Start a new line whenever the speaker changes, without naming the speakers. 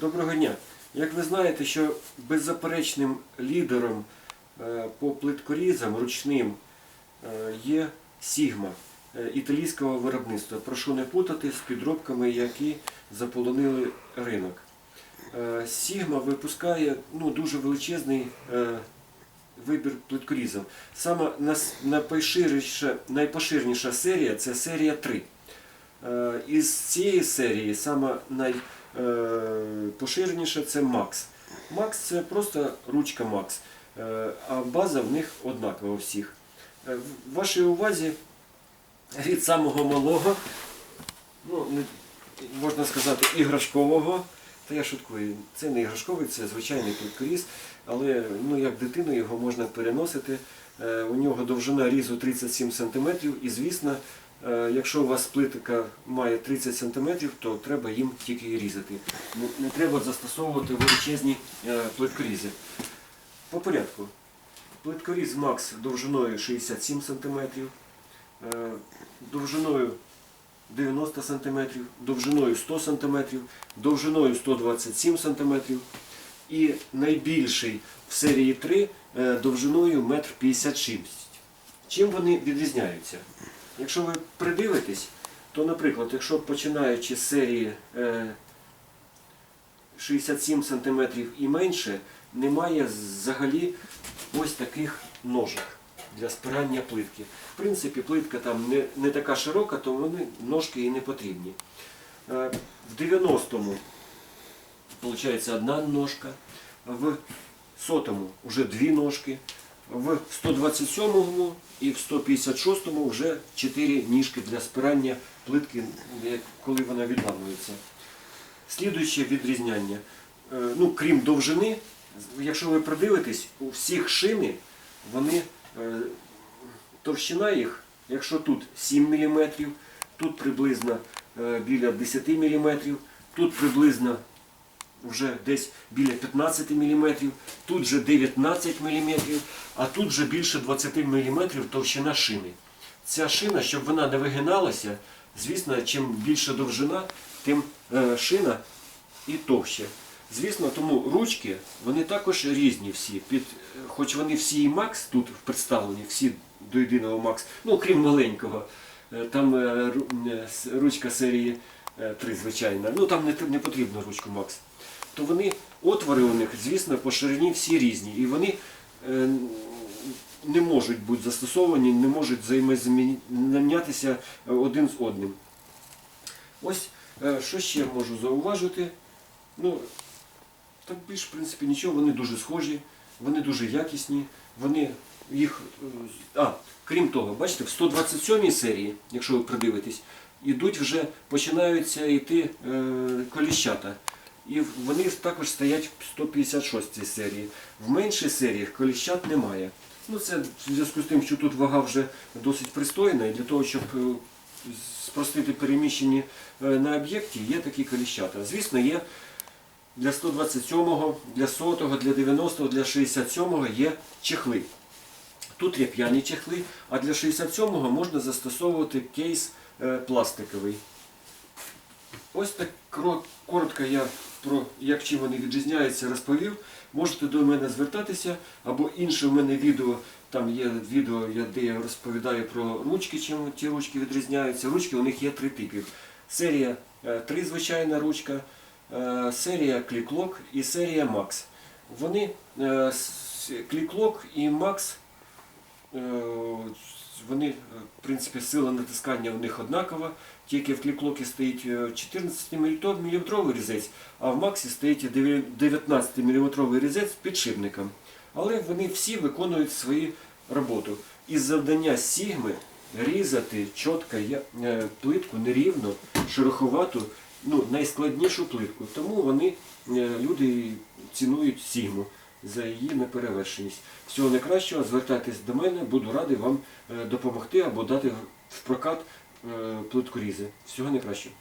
Доброго дня. Як ви знаєте, що беззаперечним лідером е, по плиткорізам ручним е, є Сігма е, італійського виробництва. Прошу не путати з підробками, які заполонили ринок. Сігма випускає ну, дуже величезний вибір плиткорізів. Саме нас- найпоширеніша, серія це серія 3. Е, Із цієї серії саме найпоширеніша це Max. Max це просто ручка Max, Е, а база в них однакова у всіх. Е, В вашій увазі від самого малого, ну, можна сказати, іграшкового. Та я шуткую, це не іграшковий, це звичайний плиткоріз, але ну, як дитину його можна переносити. Е, У нього довжина різу 37 см і звісно, е, якщо у вас плитка має 30 см, то треба їм тільки різати. Не, треба застосовувати величезні е, плиткорізи. По порядку. Плиткоріз Макс довжиною 67 см, е, довжиною 90 см, довжиною 100 см, довжиною 127 см і найбільший в серії 3 е, довжиною 1,56 м. Чим вони відрізняються? Якщо ви придивитесь, то, наприклад, якщо починаючи з серії е, 67 см і менше, немає взагалі ось таких ножок для спирання плитки. В принципі, плитка там не, не така широка, то вони ножки і не потрібні. Е, В 90-му виходить одна ножка, в сотому вже дві ножки, в 127-му і в 156-му вже чотири ніжки для спирання плитки, е, коли вона відламується. Слідуюче відрізняння. Е, Ну, крім довжини, якщо ви придивитесь, у всіх шини вони е, товщина їх, якщо тут 7 мм, тут приблизно біля 10 мм, тут приблизно вже десь біля 15 мм, тут же 19 мм, а тут вже більше 20 мм товщина шини. Ця шина, щоб вона не вигиналася, звісно, чим більша довжина, тим е, шина і товще. Звісно, тому ручки вони також різні всі. Е, хоч вони всі і Макс тут представлені, всі до єдиного Макс, ну крім маленького. Е, Там ручка серії 3, звичайна. Ну там не, тр- не потрібно ручку Макс. То вони, отвори у них, звісно, по ширині всі різні. І вони е, не можуть бути застосовані, не можуть взаємозамінятися е, один з одним. Ось е, що ще можу зауважити. Ну, так більш, в принципі, нічого, вони дуже схожі, вони дуже якісні, вони їх. А, крім того, бачите, в 127 серії, якщо ви придивитесь, ідуть вже, починаються йти коліщата. І вони також стоять в 156 серії. В меншій серіях коліщат немає. Ну, це в зв'язку з тим, що тут вага вже досить пристойна, і для того, щоб е, спростити переміщення е, на об'єкті, є такі коліщата. Звісно, є для 127-го, для 100-го, для 90-го, для 67-го є чехли. Тут є п'яні чехли, а для 67-го можна застосовувати кейс е, пластиковий. Ось так коротко я про як чим вони відрізняються розповів. Можете до мене звертатися, або інше в мене відео, там є відео, де я розповідаю про ручки, чим ті ручки відрізняються. Ручки у них є три типи. Серія 3 звичайна ручка, е, серія кліклок і серія Макс. Вони е, кліклок і Макс Е, Вони, е, в принципі, сила натискання у них однакова, тільки в кліклокі стоїть 14 мм різець, а в Максі стоїть 19 мм різець з підшипником. Але вони всі виконують свою роботу. І завдання Сігми різати чітко е, плитку нерівно, шероховату, ну, найскладнішу плитку. Тому вони, е, люди цінують Сігму за її неперевершеність. Всього найкращого, звертайтесь до мене, буду радий вам е, допомогти або дати в прокат е, плиткорізи. Всього найкращого.